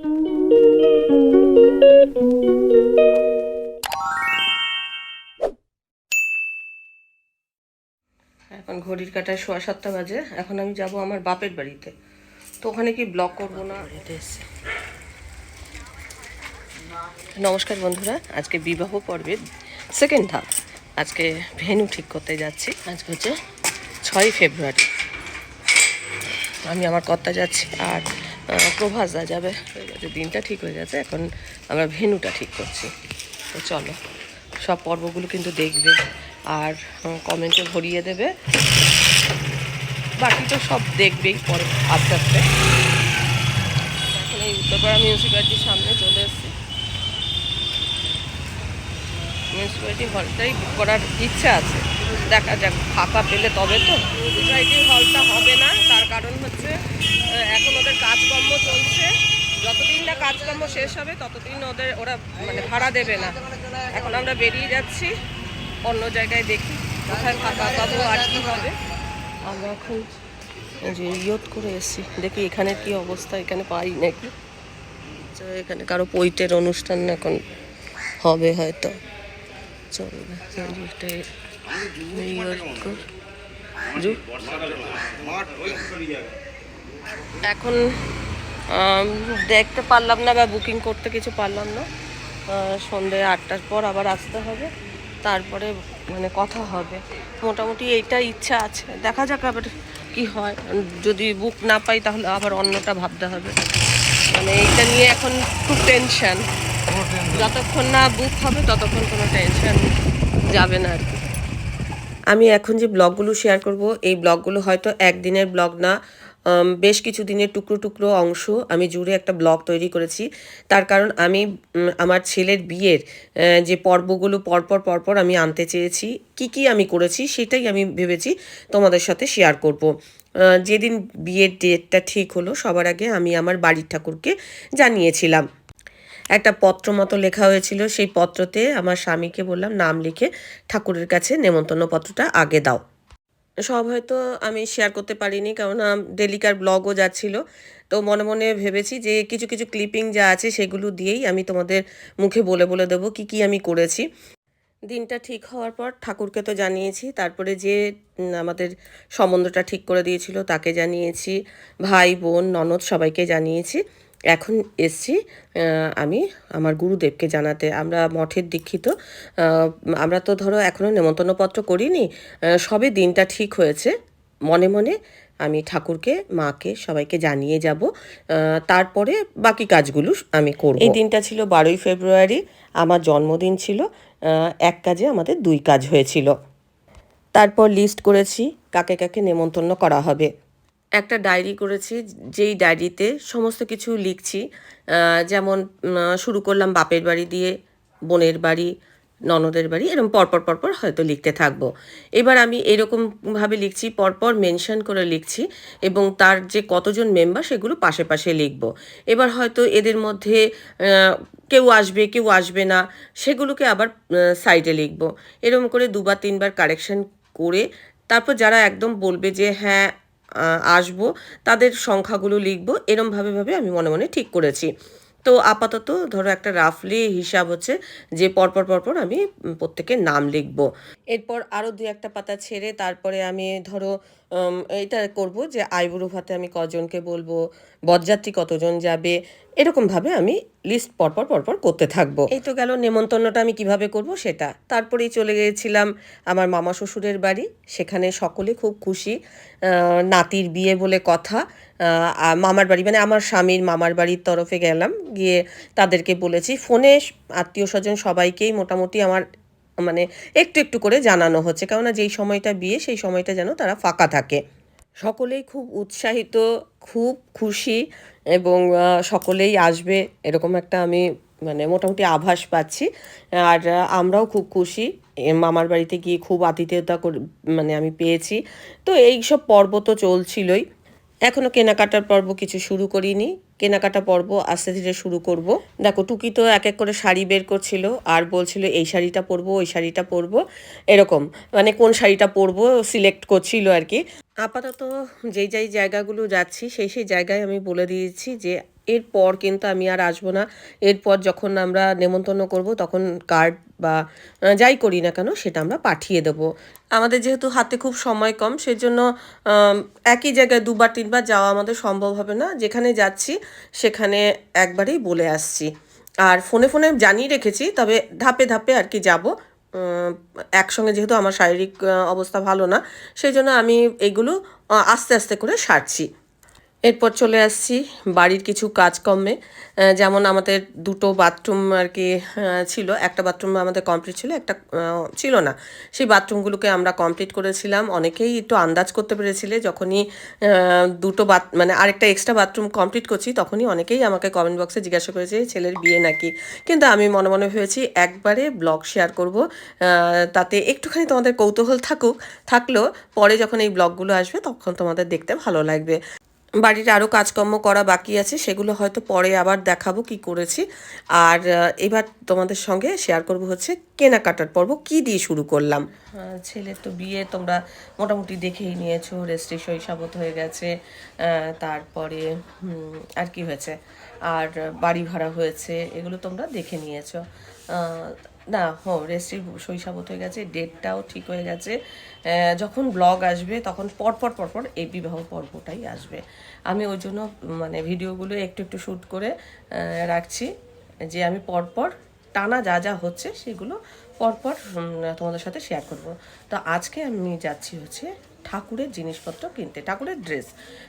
এখন ঘড়ির কাটায় সোয়া সাতটা বাজে। এখন আমি যাব আমার বাপের বাড়িতে। তো ওখানে কি ব্লগ করব না? নমস্কার বন্ধুরা, আজকে বিবাহ পর্বের সেকেন্ড ধাপ আজকে ভেন্যু ঠিক করতে যাচ্ছি। আজকে হচ্ছে ছয়ই ফেব্রুয়ারি। আমি আমার কর্তা যাচ্ছি, আর আহ, প্রভাস দা যাবে দিনটা ঠিক হয়ে গেছে এখন আমরা ভেন্যুটা ঠিক করছি। তো চলো সব পর্বগুলো কিন্তু দেখবে আর কমেন্টে ভরিয়ে দেবে। বাকি তো সব দেখবেই পরে আস্তে আস্তে। এখন এই উত্তরপাড়া মিউনিসিপ্যালিটির সামনে চলে এসেছি। মিউনিসিপ্যালিটি হলটাই করার ইচ্ছা আছে। দেখা যাক, ফাঁকা পেলে তবে তো। মিউনিসিপ্যালিটি হলটা হবে না, তার কারণ হচ্ছে এখন ওদের কাজকর্ম চলছে। যতদিন না কাজকর্ম শেষ হবে, ততদিন ওদের, ওরা মানে ভাড়া দেবে না। এখন আমরা বেরিয়ে যাচ্ছি, অন্য জায়গায় দেখি কোথায় ফাঁকা পাবো আর কি হবে। আমরা এখন যে ইয়ত করে এসেছি, দেখি এখানে কি অবস্থা, এখানে পাই নাকি। এখানে কারও পৈটের অনুষ্ঠান এখন হবে হয়তো। চলবে এখন দেখতে পারলাম না বা বুকিং করতে কিছু পারলাম না। সন্ধে আটটার পর আবার আসতে হবে। তারপরে মানে কথা হবে। মোটামুটি এইটা ইচ্ছা আছে। দেখা যাক আবার কি হয়। যদি বুক না পাই তাহলে আবার অন্যটা ভাবতে হবে। মানে এইটা নিয়ে এখন খুব টেনশন যতক্ষণ না বুক হবে ততক্ষণ কোনো টেনশন যাবে না আর কি। আমি এখন যে ব্লগগুলো শেয়ার করব, এই ব্লগগুলো হয়তো একদিনের ব্লগ না বেশ কিছু দিনের টুকরো টুকরো অংশ আমি জুড়ে একটা ব্লগ তৈরি করেছি। তার কারণ আমি আমার ছেলের বিয়ের যে পর্বগুলো পরপর পরপর আমি আনতে চেয়েছি, কি কি আমি করেছি সেটাই আমি ভেবেছি তোমাদের সাথে শেয়ার করব। যেদিন বিয়ের ডেটটা ঠিক হলো সবার আগে আমি আমার বাড়ির ঠাকুরকে জানিয়েছিলাম। একটা পত্র মতো লেখা হয়েছিল, সেই পত্রতে আমার স্বামীকে বললাম, নাম লিখে ঠাকুরের কাছে নেমন্তন্ন পত্রটা আগে দাও। সব হয়তো আমি শেয়ার করতে পারিনি কেননা ডেলিকার ব্লগও যাচ্ছিল। তো মনে মনে ভেবেছি যে কিছু কিছু ক্লিপিং যা আছে সেগুলো দিয়েই আমি তোমাদের মুখে বলে বলে দেবো কি কি আমি করেছি। দিনটা ঠিক হওয়ার পর ঠাকুরকে তো জানিয়েছি, তারপরে যে আমাদের সম্বন্ধটা ঠিক করে দিয়েছিল তাকে জানিয়েছি। ভাই, বোন, ননদ সবাইকে জানিয়েছি। এখন এসছি আমি আমার গুরুদেবকে জানাতে। আমরা মঠের দীক্ষিত আমরা তো ধরো এখনও নেমন্তন্নপত্র করিনি সবে দিনটা ঠিক হয়েছে। মনে মনে আমি ঠাকুরকে, মাকে, সবাইকে জানিয়ে যাব তারপরে বাকি কাজগুলো আমি করব। এই দিনটা ছিল বারোই ফেব্রুয়ারি, আমার জন্মদিন ছিল এক কাজে আমাদের দুই কাজ হয়েছিল। তারপর লিস্ট করেছি কাকে কাকে নেমন্তন্ন করা হবে। একটা ডায়েরি করেছি, যেই ডায়েরিতে সমস্ত কিছু লিখছি। যেমন শুরু করলাম বাপের বাড়ি দিয়ে, বোনের বাড়ি, ননদের বাড়ি এরকম পরপর পরপর হয়তো লিখতে থাকব। এবার আমি এরকমভাবে লিখছি, পরপর মেনশন করে লিখছি এবং তার যে কতজন মেম্বার সেগুলো পাশে পাশে লিখব। এবার হয়তো এদের মধ্যে কেউ আসবে কেউ আসবে না, সেগুলোকে আবার সাইডে লিখব। এরকম করে দুবার তিনবার কারেকশন করে, তারপর যারা একদম বলবে যে হ্যাঁ আসব তাদের সংখ্যাগুলো লিখব এরমভাবে ভাবে আমি মনে মনে ঠিক করেছি। তো আপাতত ধরো একটা রাফলি হিসাব হচ্ছে যে পরপর পরপর আমি প্রত্যেকের নাম লিখব। এরপর আরও দু একটা পাতা ছেড়ে তারপরে আমি ধরো এটা করব যে আইবুড়ো ভাতে আমি কজনকে বলব বরযাত্রী কতজন যাবে এরকমভাবে আমি লিস্ট পরপর পরপর করতে থাকব। এই তো গেল নেমন্তন্নটা আমি কীভাবে করব সেটা। তারপরেই চলে গিয়েছিলাম আমার মামা শ্বশুরের বাড়ি, সেখানে সকলে খুব খুশি নাতির বিয়ে বলে কথা মামার বাড়ি মানে আমার স্বামীর মামার বাড়ির তরফে গেলাম। গিয়ে তাদেরকে বলেছি, ফোনে আত্মীয় স্বজন সবাইকেই মোটামুটি আমার মানে একটু একটু করে জানানো হচ্ছে। কেননা যেই সময়টা বিয়ে, সেই সময়টা যেন তারা ফাঁকা থাকে। সকলেই খুব উৎসাহিত, খুব খুশি এবং সকলেই আসবে এরকম একটা আমি মানে মোটামুটি আভাস পাচ্ছি। আর আমরাও খুব খুশি। মামার বাড়িতে গিয়ে খুব আতিথেয়তা মানে আমি পেয়েছি। তো এই সব পর্ব তো চলছিলই। এখনও কেনাকাটার পর্ব কিছু শুরু করিনি। কেনাকাটা পর্ব আস্তে ধীরে শুরু করব। দেখো, টুকি তো এক এক করে শাড়ি বের করছিল আর বলছিল, এই শাড়িটা পরবো, ওই শাড়িটা পরবো। এরকম মানে কোন শাড়িটা পরবো সিলেক্ট করছিল আর কি। আপাতত যেই যেই জায়গাগুলো যাচ্ছি, সেই সেই জায়গায় আমি বলে দিয়েছি যে এরপর কিন্তু আমি আর আসব না। এরপর যখন আমরা নেমন্তন্ন করব, তখন কার্ড বা যাই করি না কেন, সেটা আমরা পাঠিয়ে দেবো। আমাদের যেহেতু হাতে খুব সময় কম, সেজন্য একই জায়গায় দুবার, তিনবার যাওয়া আমাদের সম্ভব হবে না। যেখানে যাচ্ছি, সেখানে একবারেই বলে আসছি। আর ফোনে ফোনে জানিয়ে রেখেছি, তবে ধাপে ধাপে আর কি যাব। একসঙ্গে যেহেতু আমার শারীরিক অবস্থা ভালো না সেই জন্য আমি এগুলো আস্তে আস্তে করে সারছি। এরপর চলে আসছি বাড়ির কিছু কাজকর্মে। যেমন আমাদের দুটো বাথরুম আর কি ছিল। একটা বাথরুম আমাদের কমপ্লিট ছিল, একটা ছিল না। সেই বাথরুমগুলোকে আমরা কমপ্লিট করেছিলাম। অনেকেই একটু আন্দাজ করতে পেরেছিলে, যখনই দুটো বাথ মানে আরেকটা এক্সট্রা বাথরুম কমপ্লিট করছি, তখনই অনেকেই আমাকে কমেন্ট বক্সে জিজ্ঞাসা করেছে ছেলের বিয়ে নাকি? কিন্তু আমি মনে মনে ভেবেছি, একবারে ব্লগ শেয়ার করব। তাতে একটুখানি তোমাদের কৌতূহল থাকুক, থাকলেও পরে যখন এই ব্লগগুলো আসবে, তখন তোমাদের দেখতে ভালো লাগবে। বাড়ির আরও কাজকর্ম করা বাকি আছে, সেগুলো হয়তো পরে আবার দেখাবো কি করেছি। আর এবার তোমাদের সঙ্গে শেয়ার করব হচ্ছে কেনাকাটার পর্ব, কি দিয়ে শুরু করলাম? ছেলের তো বিয়ে, তোমরা মোটামুটি দেখেই নিয়েছো রেস্ট্রি শৈশাবত হয়ে গেছে। তারপরে আর কি হয়েছে? আর বাড়ি ভাড়া হয়েছে, এগুলো তোমরা দেখে নিয়েছো। না, হো রেস্ট্রির শৈশাবত হয়ে গেছে ডেটটাও ঠিক হয়ে গেছে। যখন ব্লগ আসবে, তখন পরপর পরপর এই বিবাহ পর্বটাই আসবে। আমি ওই জন্য মানে ভিডিওগুলো একটু একটু শ্যুট করে রাখছি যে আমি পরপর টানা যা যা হচ্ছে, সেগুলো পরপর তোমাদের সাথে শেয়ার করব। তো আজকে আমি যাচ্ছি হচ্ছে ঠাকুরের জিনিসপত্র কিনতে, ঠাকুরের ড্রেস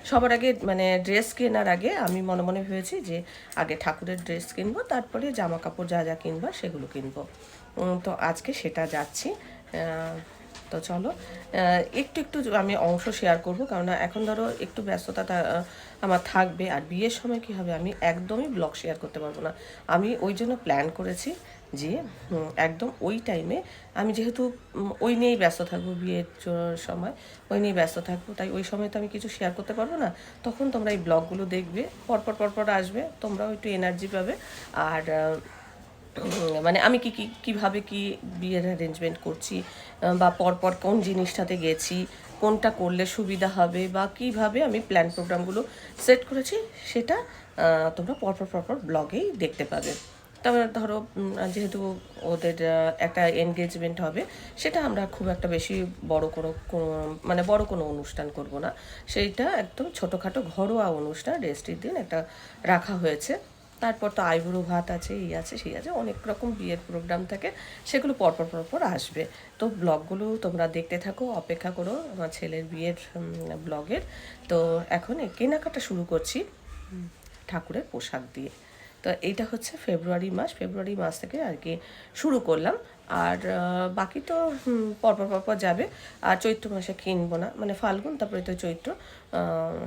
সবার আগে মানে ড্রেস কেনার আগে আমি মনে মনে ভেবেছি যে, আগে ঠাকুরের ড্রেস কিনবো, তারপরে জামা কাপড় যা যা কিনবো সেগুলো কিনবো। তো আজকে সেটা যাচ্ছি। তো চলো। একটু একটু আমি অংশ শেয়ার করব কারণ এখন ধরো একটু ব্যস্ততা আমার থাকবে। আর বিয়ের সময় কি হবে? আমি একদমই ব্লগ শেয়ার করতে পারব না। আমি ওই জন্য প্ল্যান করেছি যে একদম ওই টাইমে আমি যেহেতু ওই নিয়েই ব্যস্ত থাকব বিয়ের সময়, ওই নিয়েই ব্যস্ত থাকব, তাই ওই সময় তো আমি কিছু শেয়ার করতে পারব না। তখন তোমরা এই ব্লগগুলো দেখবে, পরপর পরপর আসবে, তোমরাও একটু এনার্জি পাবে। আর মানে আমি কি কি, কীভাবে কি বিয়ের অ্যারেঞ্জমেন্ট করছি বা পরপর কোন জিনিসটাতে গেছি, কোনটা করলে সুবিধা হবে, বা কীভাবে আমি প্ল্যান প্রোগ্রামগুলো সেট করেছি, সেটা তোমরা পরপর পরপর ব্লগেই দেখতে পাবে। তবে ধরো যেহেতু ওদের একটা এনগেজমেন্ট হবে, সেটা আমরা খুব একটা বেশি বড় কোনো মানে বড় কোনো অনুষ্ঠান করব না। সেইটা একদম ছোটোখাটো ঘরোয়া অনুষ্ঠান রেস্টের দিন একটা রাখা হয়েছে। তারপর তো আইবুড়ো ভাত আছে, এই আছে, সেই আছে, অনেক রকম বিয়ের প্রোগ্রাম থাকে, সেগুলো পরপর পরপর আসবে। তো ব্লগগুলো তোমরা দেখতে থাকো, অপেক্ষা করো, আমার ছেলের বিয়ের ব্লগের। তো এখন কেনাকাটা শুরু করছি, ঠাকুরের পোশাক দিয়ে। তো এইটা হচ্ছে ফেব্রুয়ারি মাস। ফেব্রুয়ারি মাস থেকে আর কি শুরু করলাম। আর বাকি তো পরপর পরপর যাবে। আর চৈত্র মাসে কিনবো না। মানে ফাল্গুন, তারপরে তো চৈত্র।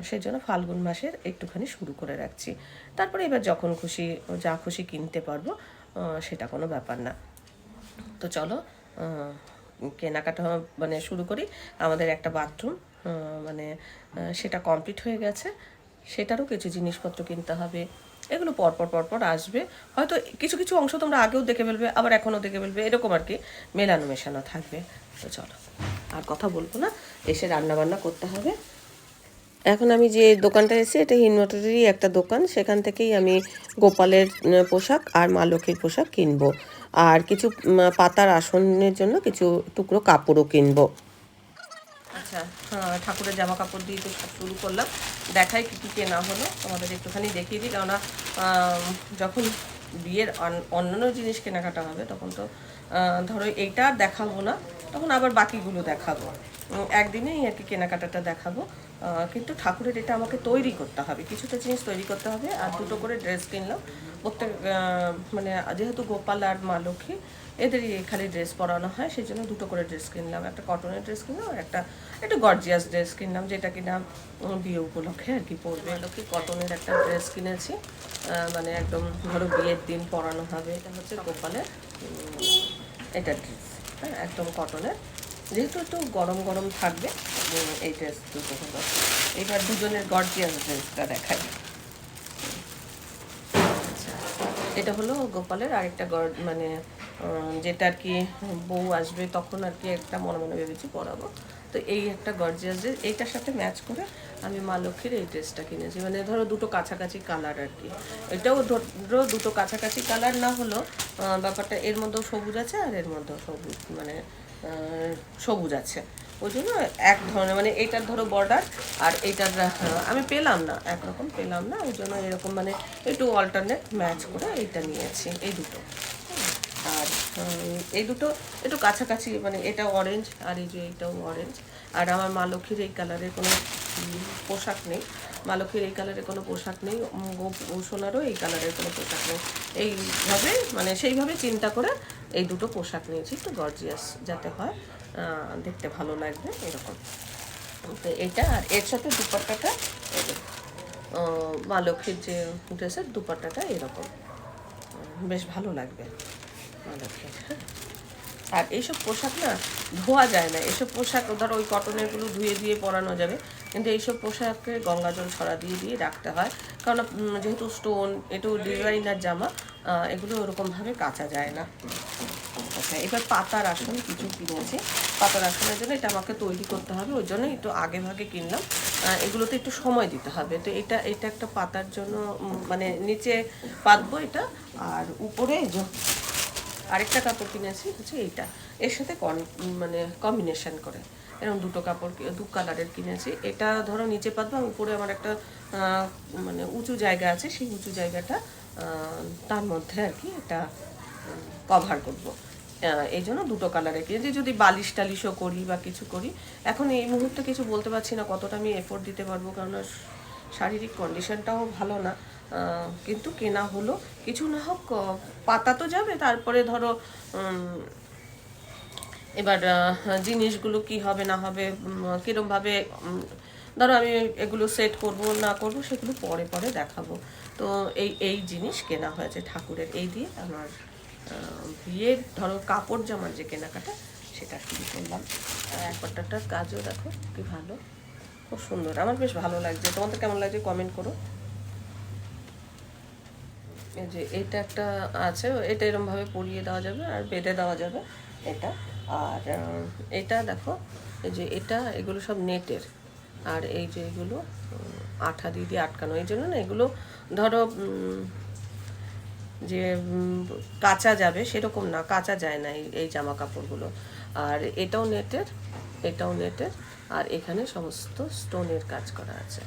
সেই জন্য ফাল্গুন মাসের একটুখানি শুরু করে রাখছি। তারপরে এবার যখন খুশি, যা খুশি কিনতে পারব সেটা কোনো ব্যাপার না। তো চলো কেনাকাটা মানে শুরু করি। আমাদের একটা বাথরুম মানে সেটা কমপ্লিট হয়ে গেছে। সেটারও কিছু জিনিসপত্র কিনতে হবে। এগুলো পরপর পরপর আসবে। হয়তো কিছু কিছু অংশ তোমরা আগেও দেখে ফেলবে, আবার এখনও দেখে ফেলবে, এরকম আর কি মেলানো, মেশানো থাকবে। তো চলো, আর কথা বলব না, এসে রান্না বান্না করতে হবে। এখন আমি যে দোকানটা এসেছি, এটা হিনমটরেরই একটা দোকান, সেখান থেকেই আমি গোপালের পোশাক আর মা লক্ষ্মীর পোশাক কিনবো। আর কিছু পাতার আসনের জন্য কিছু টুকরো কাপড়ও কিনবো। আচ্ছা ঠাকুরের জামা কাপড় দিয়ে তো সব শুরু করলাম। দেখাই কী কী কেনা হলো। তোমাদের একটুখানি দেখিয়ে দিই, কেননা যখন বিয়ের অন- অন্যান্য জিনিস কেনাকাটা হবে, তখন তো ধরো এইটা দেখাবো না, তখন আবার বাকিগুলো দেখাবো। একদিনেই আর কি কেনাকাটাটা দেখাবো। কিন্তু ঠাকুরের এটা আমাকে তৈরি করতে হবে। কিছুটা জিনিস তৈরি করতে হবে আর দুটো করে ড্রেস কিনলাম। প্রত্যেক মানে যেহেতু গোপাল আর মা লক্ষ্মী, এদেরই খালি ড্রেস পরানো হয় সেই জন্য দুটো করে ড্রেস কিনলাম। একটা কটনের ড্রেস কিনলাম আর একটা, একটু গর্জিয়াস ড্রেস কিনলাম, যেটা কিনা বিয়ে উপলক্ষে আর কি পরবে। লক্ষ্মী কটনের একটা ড্রেস কিনেছি। মানে একদম ধরো বিয়ের দিন পরানো হবে। এটা হচ্ছে গোপালের এটা ড্রেস। হ্যাঁ একদম কটনের। যেহেতু একটু গরম গরম থাকবে এই ড্রেস দুটো হলো। এবার দুজনের গর্জিয়াস ড্রেসটা দেখাই। আচ্ছা এটা হলো গোপালের আরেকটা গড় মানে যেটা আর কি বউ আসবে তখন আর কি একটা মনে মনে ভেবেছি পরাবো। তো এই একটা গর্জিয়াস ড্রেস এইটার সাথে ম্যাচ করে আমি মা লক্ষ্মীর এই ড্রেসটা কিনেছি। মানে ধরো দুটো কাছাকাছি কালার আর কি। এটাও ধরো দুটো কাছাকাছি কালার না হলো ব্যাপারটা এর মধ্যেও সবুজ আছে আর এর মধ্যেও সবুজ মানে সবুজ আছে। ওই জন্য এক ধরনের মানে এইটার ধরো বর্ডার আর এইটার আমি পেলাম না, একরকম পেলাম না, ওই জন্য এরকম মানে একটু অল্টারনেট ম্যাচ করে এইটা নিয়েছি, এই দুটো। আর এই দুটো একটু কাছাকাছি মানে এটা অরেঞ্জ আর এই যে এইটাও অরেঞ্জ আর আমার মা লক্ষ্মীর এই কালারের কোনো পোশাক নেই। মা লক্ষ্মীর এই কালারের কোনো পোশাক নেই সোনারও এই কালারের কোনো পোশাক নেই। এইভাবে মানে সেইভাবে চিন্তা করে এই দুটো পোশাক নিয়েছি, একটু গর্জিয়াস যাতে হয় দেখতে ভালো লাগবে, এরকম। তো এটা আর এর সাথে দুপাট্টাটা মা লক্ষ্মীর যে ড্রেসের দুপাট্টাটা এরকম। বেশ ভালো লাগবে মা লক্ষ্মীর হ্যাঁ। আর এইসব পোশাক না ধোয়া যায় না, এসব পোশাক ধর ওই কটনেরগুলো ধুয়ে দিয়ে পরানো যাবে, কিন্তু এইসব পোশাককে গঙ্গা জল ছড়া দিয়ে দিয়ে রাখতে হয়। কারণ যেহেতু স্টোন একটু ডিজাইনার জামা এগুলো ওরকমভাবে কাচা যায় না। আচ্ছা এবার পাতার আসন কিছু কিনেছি পাতার আসনের জন্য এটা আমাকে তৈরি করতে হবে, ওই জন্য একটু আগে ভাগে কিনলাম। এগুলোতে একটু সময় দিতে হবে। তো এটা এটা একটা পাতার জন্য মানে নিচে পাতবো এটা, আর উপরে আরেকটা কাপড় কিনেছি, হচ্ছে এইটা। এর সাথে মানে কম্বিনেশন করে। এরকম দুটো কাপড় দু কালারের কিনেছি। এটা ধরো নিচে পাতবো উপরে আমার একটা মানে উঁচু জায়গা আছে, সেই উঁচু জায়গাটা তার মধ্যে আর কি এটা কভার করব। এই জন্য দুটো কালারের কিনেছি যদি বালিশ টালিশও করি বা কিছু করি, এখন এই মুহূর্তে কিছু বলতে পারছি না কতটা আমি এফোর্ট দিতে পারব, কারণ শারীরিক কন্ডিশনটাও ভালো না। কিন্তু কেনা হলো। কিছু না হোক পাতা তো যাবে, তারপরে ধরো এবার জিনিসগুলো কি হবে, না হবে কীরমভাবে ধরো আমি এগুলো সেট করব, না করব, সেগুলো পরে পরে দেখাবো। তো এই এই জিনিস কেনা হয়েছে ঠাকুরের। এই দিয়ে আমার বিয়ের ধরো কাপড় জামার যে কেনাকাটা, সেটা শুরু করলাম। একবারটার কাজও দেখো, কি ভালো। খুব সুন্দর। আমার বেশ ভালো লাগছে। তোমাদের কেমন লাগছে কমেন্ট করো। যে এটা একটা আছে, এটা এরমভাবে পরিয়ে দেওয়া যাবে আর বেঁধে দেওয়া যাবে এটা। আর এটা দেখো, এই যে এটা, এগুলো সব নেটের। আর এই যে এগুলো আঠা দিয়ে দিয়ে আটকানো। এই জন্য না এগুলো, ধরো যে কাঁচা যাবে সেরকম না, কাঁচা যায় না এই জামা কাপড়গুলো আর এটাও নেটের এটাও নেটের, আর এখানে সমস্ত স্টোনের কাজ করা আছে।